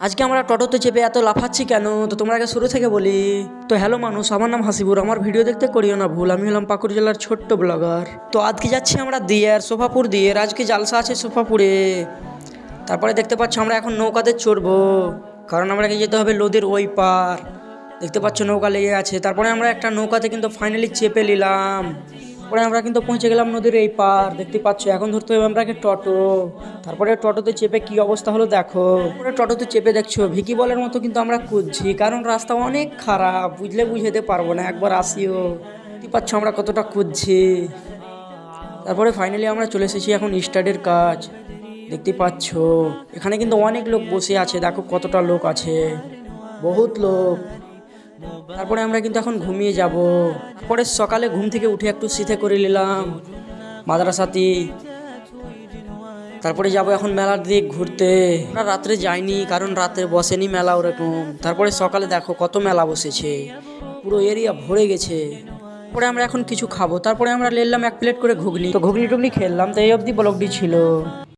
আজকে আমরা টোটোতে চেপে এত লাফাচ্ছি কেন? তো তোমরা আগে শুরু থেকে বলি। তো হ্যালো মানুষ, আমার নাম হাসিবুর। আমার ভিডিও দেখতে করিও না ভুল। আমি হলাম পাকুড় জেলার ছোট্ট ব্লগার তো আজকে যাচ্ছি আমরা দিয়ার, সোফাপুর দিয়ের। আজকে জালসা আছে সোফাপুরে? তারপরে দেখতে পাচ্ছ আমরা এখন নৌকাতে চড়বো। কারণ আমাকে যেতে হবে? নদীর ওই পার। দেখতে পাচ্ছ নৌকা লেগে আছে। তারপরে আমরা একটা নৌকাতে কিন্তু ফাইনালি চেপে নিলাম। পরে আমরা কিন্তু পৌঁছে গেলাম নদীর এই পার, দেখতে পাচ্ছ, এখন ধরতে হবে আমরা টোটো। তারপরে টোটোতে চেপে কি অবস্থা হলো দেখো। পরে টোটোতে চেপে দেখছ, ভিকি বলের মতো কিন্তু আমরা কুদছি কারণ রাস্তা অনেক খারাপ, বুঝলে বুঝাতে পারব না, একবার আসিও। দেখতে পাচ্ছ আমরা কতটা কুদছি তারপরে ফাইনালি আমরা চলে এসেছি এখন স্টাডের কাজ, দেখতে পাচ্ছ। এখানে কিন্তু অনেক লোক বসে আছে, দেখো কতটা লোক আছে। বহুত লোক। তারপরে আমরা কিন্তু এখন ঘুমিয়ে যাব। পরে সকালে ঘুম থেকে উঠে একটু শীতে করে নিলাম, মাদ্রাসাতি। তারপরে যাব এখন মেলার দিক ঘুরতে। আমরা রাত্রে যাইনি, কারণ রাত্রে বসেনি মেলা ওরকম। তারপরে সকালে দেখো কত মেলা বসেছে, পুরো এরিয়া ভরে গেছে। তারপরে আমরা এখন কিছু খাব, তারপরে আমরা নিলাম এক প্লেট করে ঘুগনি। তো ঘুগনি টুগনি খেললাম তো এই অবধি ব্লগটি ছিল।